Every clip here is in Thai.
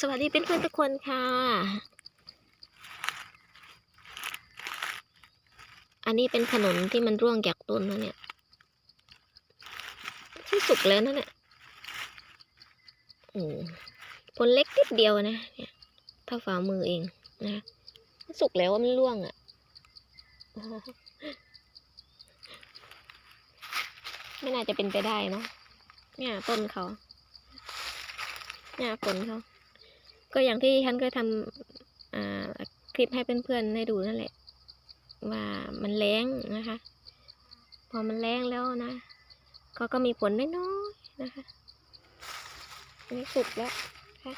สวัสดีเพื่อนๆทุกคนค่ะ อันนี้เป็นขนนที่มันร่วงจากต้นแล้วเนี่ยที่สุกแล้วนั่นแหละโอ้ผลเล็กนิดเดียวนะ เนี่ยเท่าฝ่ามือเองนะสุกแล้วว่ามันร่วงอะ่ะไม่น่าจะเป็นไปได้เนาะเนี่ยต้นเขาเนี่ยผลเขา ก็อย่างที่ฉันเคยทำคลิปให้เพื่อนๆได้ดูนั่นแหละ ว่ามันแรงนะคะ พอมันแรงแล้วนะเขาก็มีผลน้อยๆนะคะนนี้สุกแล้วนะคะ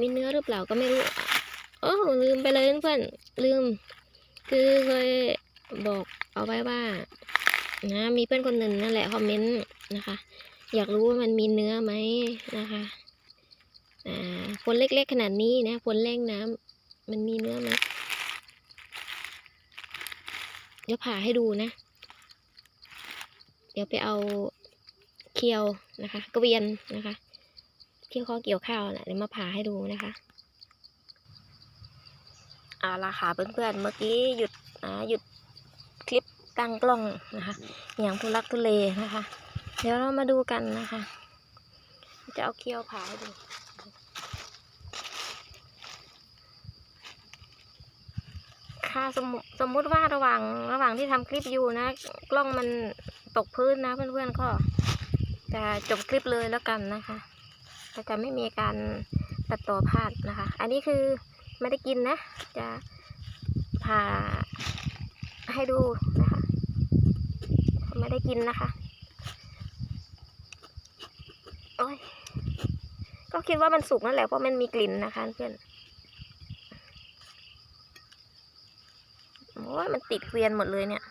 มีเนื้อหรือเปล่าก็ไม่รู้โอ้ลืมไปเลยเพื่อนๆลืม คือเคยบอกเอาไว้ว่านะมีเพื่อนคนหนึ่งนั่นแหละคอมเมนต์นะคะ อยากรู้ว่ามันมีเนื้อไหมนะคะ อ่าผลเล็กๆขนาดนี้นะผลแรงน้ำมันมีเนื้อไหมเดี๋ยวผ่าให้ดูนะ เดี๋ยวไปเอาเคียวนะคะกระเวียนนะคะเคียวข้อเกี่ยวข้าวนะเดี๋ยวมาผ่าให้ดูนะคะ เอาละค่ะเพื่อนๆเมื่อกี้หยุดอ่าหยุดคลิปตั้งกล้องนะคะอย่างทุลักทุเลนะคะ เดี๋ยวเรามาดูกันนะคะ จะเอาเคียวผ่าให้ดู ค่ะสมมุสมมุติว่าระหว่างระหว่างที่ทำคลิปอยู่นะ กล้องมันตกพื้นนะ เพื่อนๆก็จะจบคลิปเลยแล้วกันนะคะแล้วจะไม่มีการตัดต่อพลาดนะคะ อันนี้คือไม่ได้กินนะ จะผ่าให้ดูนะคะ ไม่ได้กินนะคะโอ้ยก็คิดว่ามันสุกนั่นแหละเพราะมันมีกลิ่นนะคะเพื่อน อ้ยมันติดเกวียนหมดเลยเนี่ย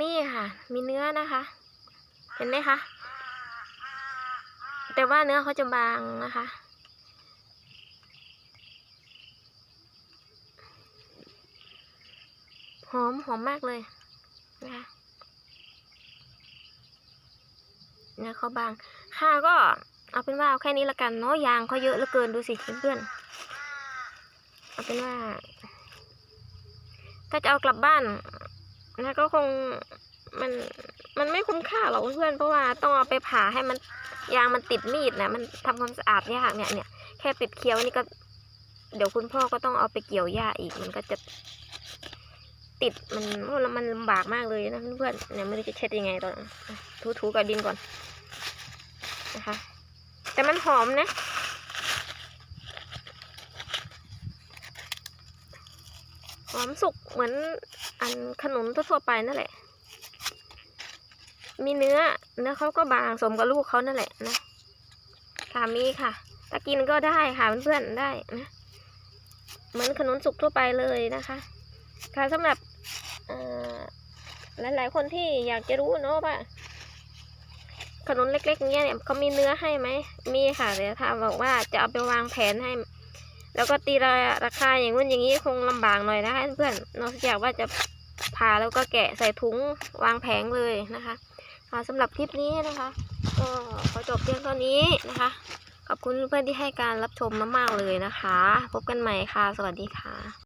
มีค่ะ มีเนื้อนะคะ เห็นไหมคะ แต่ว่าเนื้อเขาจะบางนะคะ หอมหอมมากเลยนะคะเนื้อเขาบาง ค่ะก็เอาเป็นว่าเอาแค่นี้ละกันเนาะยางเขาเยอะเหลือเกินดูสิเพื่อนๆ เอาเป็นว่า ถ้าจะเอากลับบ้านนะก็คงมันมันไม่คุ้มค่าหรอกเพื่อนเพราะว่าต้องเอาไปผ่าให้มันยางมันติดมีดนะมันทำความสะอาดยากเนี่ยเนี่ยแค่ติดเคี้ยวนี่ก็ เดี๋ยวคุณพ่อก็ต้องเอาไปเกี่ยวหญ้าอีกมันก็จะติดมันมันลำบากมากเลยนะเพื่อนเนี่ยไม่รู้จะเช็ดยังไงตอนถูๆกับดินก่อนนะคะ แต่มันหอมนะ อมสุกเหมือนอันขนมทั่วไปนั่นแหละ มีเนื้อ เนื้อเขาก็บางสมกับลูกเขานั่นแหละนะค่ะมีค่ะ ถ้ากินก็ได้ค่ะเพื่อนๆได้นะ เหมือนขนมสุกทั่วไปเลยนะคะ ค่ะสำหรับหลายๆ คนที่อยากจะรู้เนาะว่าขนมเล็กๆอย่างเงี้ยเนี่ยเขามีเนื้อให้ไหม มีค่ะ เดี๋ยวถ้าบอกว่าจะเอาไปวางแผนให้ แล้วก็ตีราราคาอย่างนู้นอย่างนี้คงลำบากหน่อยนะคะเพื่อนนอกจากว่าจะผ่าแล้วก็แกะใส่ถุงวางแผงเลยนะคะค่ะสำหรับคลิปนี้นะคะ ก็ขอจบเพียงเท่านี้นะคะ ขอบคุณเพื่อนที่ให้การรับชมมากๆเลยนะคะ พบกันใหม่ค่ะ สวัสดีค่ะ